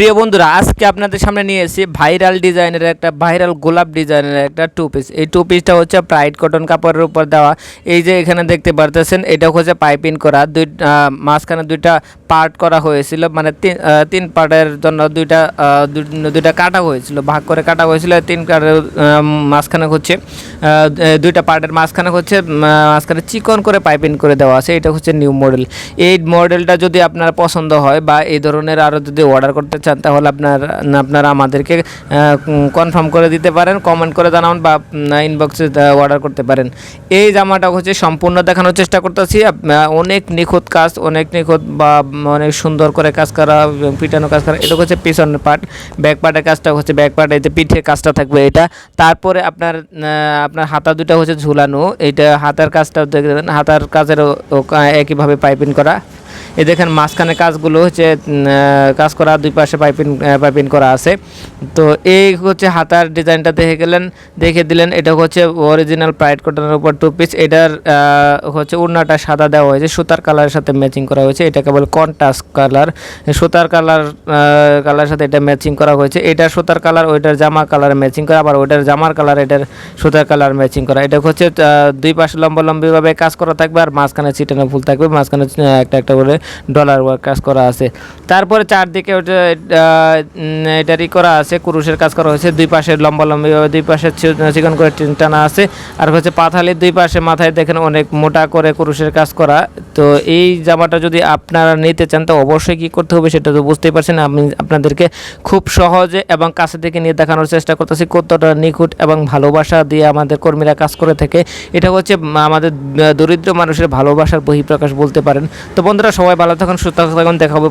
প্রিয় বন্ধুরা, আজকে আপনাদের সামনে নিয়ে এসেছি ভাইরাল ডিজাইনের একটা, ভাইরাল গোলাপ ডিজাইনের একটা টু পিস এই টু পিসটা হচ্ছে প্রাইড কটন কাপড়ের উপর দেওয়া। এই যে এখানে দেখতে পারতেছেন, এটা হচ্ছে পাইপিং করা। দুই মাঝখানে দুইটা পার্ট করা হয়েছিল মানে তিন তিন পার্টের জন্য দুইটা দুইটা কাটা হয়েছিল, ভাগ করে কাটা হয়েছিল তিন কাটের মাঝখানে হচ্ছে দুইটা পার্টের মাঝখানে হচ্ছে মাঝখানে চিকন করে পাইপিং করে দেওয়া আছে, এটা হচ্ছে নিউ মডেল এই মডেলটা যদি আপনার পছন্দ হয় বা এই ধরনের আরও যদি অর্ডার করতে চান তাহলে আপনার, আপনারা আমাদেরকে কনফার্ম করে দিতে পারেন কমেন্ট করে জানান বা ইনবক্সে অর্ডার করতে পারেন। এই জামাটা হচ্ছে সম্পূর্ণ দেখানোর চেষ্টা করতেছি। অনেক নিখুঁত কাজ, অনেক নিখুঁত বা অনেক সুন্দর করে কাজ করা পিটানো কাজ করা, এটা হচ্ছে পিছনের পার্ট ব্যাক পার্টের কাজটা হচ্ছে ব্যাক পার্ট যে পিঠের কাজটা থাকবে এটা। তারপরে আপনার আপনার হাতা দুটা হচ্ছে ঝুলানো, এইটা হাতার কাজটা দেখবেন হাতার কাজেরও একইভাবে পাইপিং করা। এই দেখেন মাঝখানে কাজগুলো হচ্ছে কাজ করা, দুই পাশে পাইপিং পাইপিং করা আছে। তো এই হচ্ছে হাতার ডিজাইনটা দেখে গেলেন, দেখে দিলেন, এটা হচ্ছে অরিজিনাল প্রাইড কটনের উপর টু পিস এটার হচ্ছে উন্নাটা সাদা দেওয়া হয়েছে, সুতার কালারের সাথে ম্যাচিং করা হয়েছে এটা কেবল কন্ট্রাস্ট কালার সুতার কালার কালারের সাথে এটা ম্যাচিং করা হয়েছে। এটা সুতার কালার ওইটার জামা কালার ম্যাচিং করা, আবার ওইটার জামার কালার এটার সুতার কালার ম্যাচিং করা। এটা হচ্ছে দুই পাশে লম্বা লম্বিভাবে কাজ করা থাকবে, আর মাঝখানে ছিটানো ফুল থাকবে, মাঝখানে একটা একটা করে ডলার ওয়ার্ক কাজ করা আছে। তারপরে চারদিকে এটারই করা আছে, কুরুশের কাজ করা হয়েছে। দুই পাশে লম্বা লম্বিভাবে দুই পাশে চিকন করে টানা আছে। আর হচ্ছে পাথালির দুই পাশে মাথায় দেখেন অনেক মোটা করে কুরুশের কাজ করা। তো এই জামাটা যদি আপনারা নিতে চান, তো অবশ্যই কী করতে হবে সেটা তো বুঝতেই পারছেন। আমি আপনাদেরকে খুব সহজে এবং কাছে থেকে নিয়ে দেখানোর চেষ্টা করতেছি, কতটা নিখুঁত এবং ভালোবাসা দিয়ে আমাদের কর্মীরা কাজ করে থাকে। এটা হচ্ছে আমাদের দরিদ্র মানুষের ভালোবাসার বহিঃপ্রকাশ বলতে পারেন। তো বন্ধুরা, সবাই ভালো থাকুন সুস্থ থাকুন দেখাবো